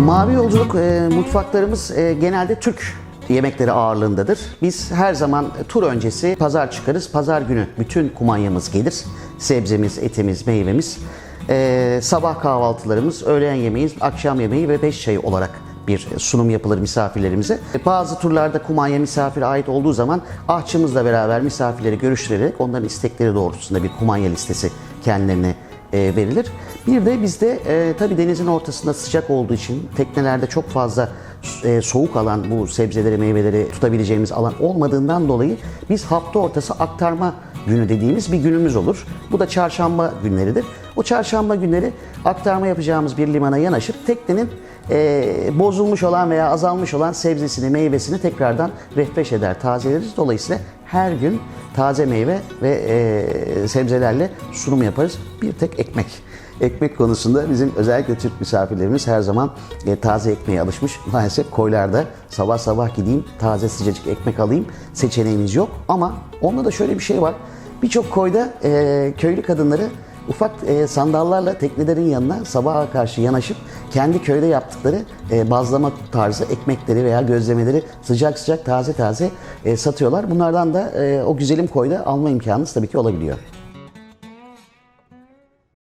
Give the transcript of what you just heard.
Mavi Yolculuk e, mutfaklarımız e, genelde Türk yemekleri ağırlığındadır. Biz her zaman tur öncesi pazar çıkarız. Pazar günü bütün kumanyamız gelir. Sebzemiz, etimiz, meyvemiz. E, sabah kahvaltılarımız, öğlen yemeği, akşam yemeği ve beş çayı olarak bir sunum yapılır misafirlerimize. Bazı turlarda kumanya misafire ait olduğu zaman ahçımızla beraber misafirleri görüştürerek onların istekleri doğrultusunda bir kumanya listesi kendilerine e, verilir. Bir de bizde e, tabii denizin ortasında sıcak olduğu için teknelerde çok fazla e, soğuk alan bu sebzeleri, meyveleri tutabileceğimiz alan olmadığından dolayı biz hafta ortası aktarma günü dediğimiz bir günümüz olur. Bu da çarşamba günleridir. O çarşamba günleri aktarma yapacağımız bir limana yanaşıp teknenin e, bozulmuş olan veya azalmış olan sebzesini, meyvesini tekrardan refresh eder, tazeleriz. Dolayısıyla her gün taze meyve ve e, sebzelerle sunum yaparız. Bir tek ekmek. Ekmek konusunda bizim özellikle Türk misafirlerimiz her zaman e, taze ekmeğe alışmış. Maalesef koylarda sabah sabah gideyim taze sıcacık ekmek alayım seçeneğimiz yok. Ama onda da şöyle bir şey var. Birçok koyda e, köylü kadınları ufak e, sandallarla teknelerin yanına sabaha karşı yanaşıp kendi köyde yaptıkları e, bazlama tarzı ekmekleri veya gözlemeleri sıcak sıcak taze taze e, satıyorlar. Bunlardan da o güzelim koyda alma imkanınız tabii ki olabiliyor.